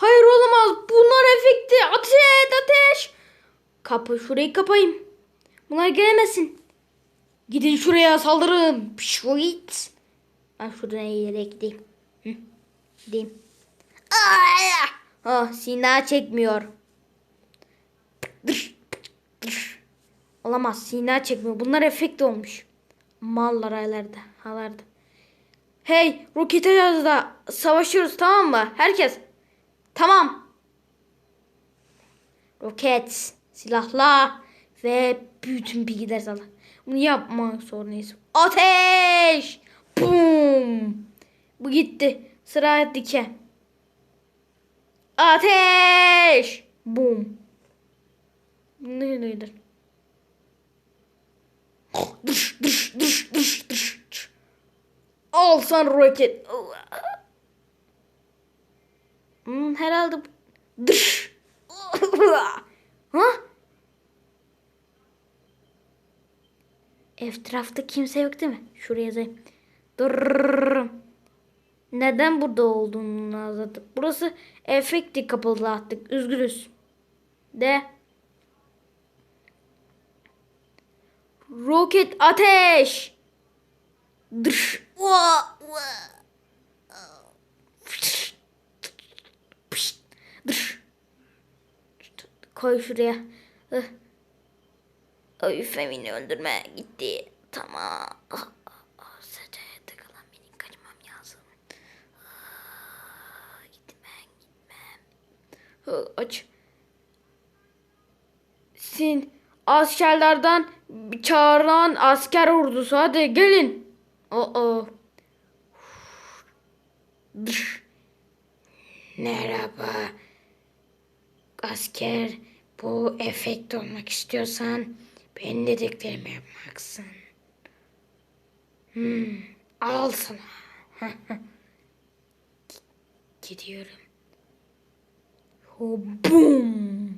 Hayır olamaz. Bunlar efekti. Ateş ateş. Kapı şurayı kapayım. Bunlar gelemesin. Gidin şuraya saldırın. Pşuit. Ben şuradan yere gideyim. Hı. Gideyim. Aa! Ah Sina çekmiyor. Olamaz Sina çekmiyor. Bunlar efekt olmuş. Mallar aylarda. Halarda. Hey roket da savaşıyoruz tamam mı? Herkes. Tamam. Roket, silahla ve bütün bilgiler salla. Bunu yapmak zorundayız. Ateş! Bum! Bu gitti. Sıra dike. Ateş! Bum! Ne nedir? Dış dış dış dış dış. Al sen roket. Hmm, herhalde dış. ha? Etrafta kimse yok değil mi? Şuraya yazayım. Dur. Neden burada olduğunu anladık. Burası efekti kapalı attık. Üzgünüz. De. Roket ateş. Dış. Koy şuraya. Ay Femini öldürme gitti. Tamam. Ah, ah, ah, Secdeye tıkılan benim kaçmam lazım. Ah, Gitmem gitmem. Aç. Sin askerlerden çağıran asker ordusu hadi gelin. Oo. Dış. Merhaba. Asker bu efekt olmak istiyorsan benim dediklerimi yapmaksın. Hmm, al sana. Gidiyorum. Oh, boom.